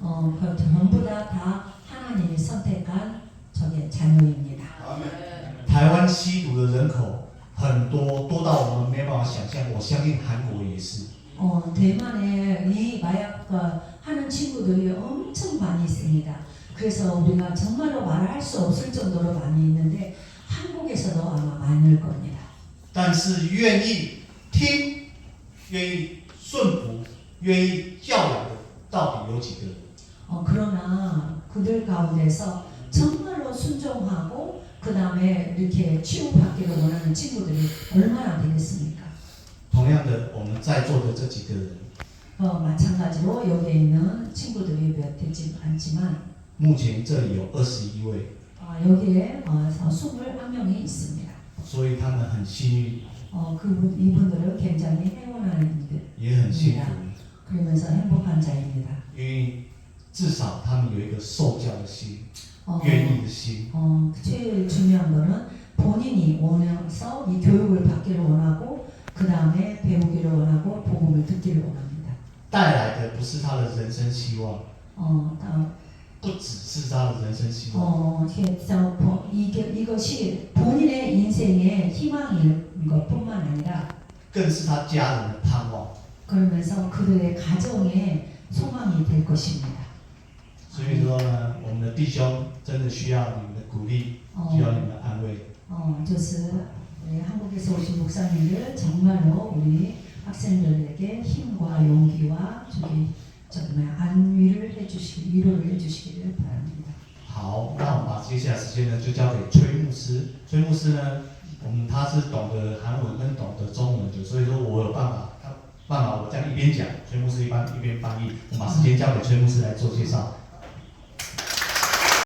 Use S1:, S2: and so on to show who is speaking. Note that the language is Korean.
S1: 어, 그 전부 다, 다 하나님이 선택한 저게 자녀입니다.
S2: 台湾吸毒的人口很多，多到我们没办法想象。我相信韩国也是。
S1: 어, 대만에 이 마약과 하는 친구들이 엄청 많이 있습니다. 그래서 우리가 정말로 말할 수 없을 정도로 많이 있는데 한국에서도 아마 많을 겁니다.
S2: 但是愿意听、愿意顺服、愿意教养的，到底有几个人？
S1: 어, 그러나 그들 가운데서 정말로 순종하고 그 다음에 이렇게 치유받기를 원하는 친구들이 얼마나 되겠습니까?
S2: 同样的，我们在座的这几个人，
S1: 어, 마찬가지로 여기에 있는 친구들이 몇 되지 않지만
S2: 目前这里有二十一位，
S1: 어, 여기에 어, 21명이 있습니다.
S2: 所以他们很幸运，
S1: 어, 그분 이분들은 굉장히 행운한 분들
S2: 也很幸福，
S1: 그러면서 행복한 자입니다.
S2: 因为 至少他们有一个受教的心、
S1: 어,
S2: 愿意的心。
S1: 어, 제일 중요한 거는 본인이 원해서 이 교육을 받기를 원하고 그 다음에 배우기를 원하고 복음을 듣기를 원합니다.
S2: 带来的不是他的人生希望，
S1: 어, 다,
S2: 不只是他的人生希望，
S1: 어, 이게, 저, 보- 이게 이것이 본인의 인생의 희망인 것뿐만 아니라
S2: 更是他家人的盼望。
S1: 그러면서 그들의 가정의 소망이 될 것입니다.
S2: 所以说呢，我们的弟兄真的需要你们的鼓励，
S1: 어,
S2: 需要你们的安慰。
S1: 어,就是우리 한국에서 오신 목사님들 정말로 우리 학생들에게 힘과 용기와 저기 정말 안위를 해주시기 위로를 해주시기를 바랍니다.
S2: 好，那我们把接下来时间呢就交给崔牧师。崔牧师呢，我们他是懂得韩文跟懂得中文的，所以说我有办法，他办法我这样一边讲，崔牧师一般一边翻译。我们把时间交给崔牧师来做介绍。